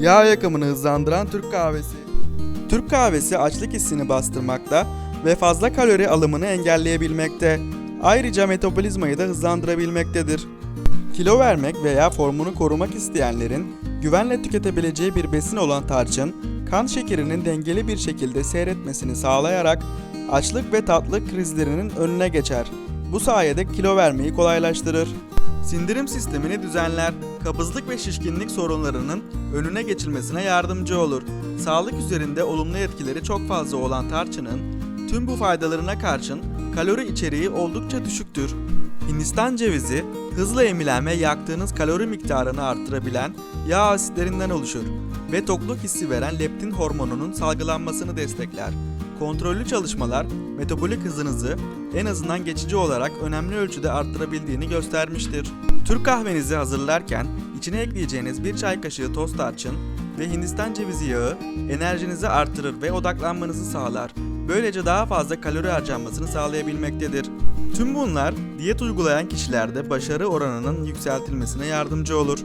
Yağ yakımını hızlandıran Türk kahvesi. Türk kahvesi açlık hissini bastırmakta ve fazla kalori alımını engelleyebilmekte. Ayrıca metabolizmayı da hızlandırabilmektedir. Kilo vermek veya formunu korumak isteyenlerin güvenle tüketebileceği bir besin olan tarçın, kan şekerinin dengeli bir şekilde seyretmesini sağlayarak açlık ve tatlı krizlerinin önüne geçer. Bu sayede kilo vermeyi kolaylaştırır. Sindirim sistemini düzenler, kabızlık ve şişkinlik sorunlarının önüne geçilmesine yardımcı olur. Sağlık üzerinde olumlu etkileri çok fazla olan tarçının tüm bu faydalarına karşın kalori içeriği oldukça düşüktür. Hindistan cevizi hızla emilen ve yaktığınız kalori miktarını arttırabilen yağ asitlerinden oluşur ve tokluk hissi veren leptin hormonunun salgılanmasını destekler. Kontrollü çalışmalar metabolik hızınızı en azından geçici olarak önemli ölçüde arttırabildiğini göstermiştir. Türk kahvenizi hazırlarken içine ekleyeceğiniz bir çay kaşığı toz tarçın ve Hindistan cevizi yağı enerjinizi artırır ve odaklanmanızı sağlar. Böylece daha fazla kalori harcanmasını sağlayabilmektedir. Tüm bunlar diyet uygulayan kişilerde başarı oranının yükseltilmesine yardımcı olur.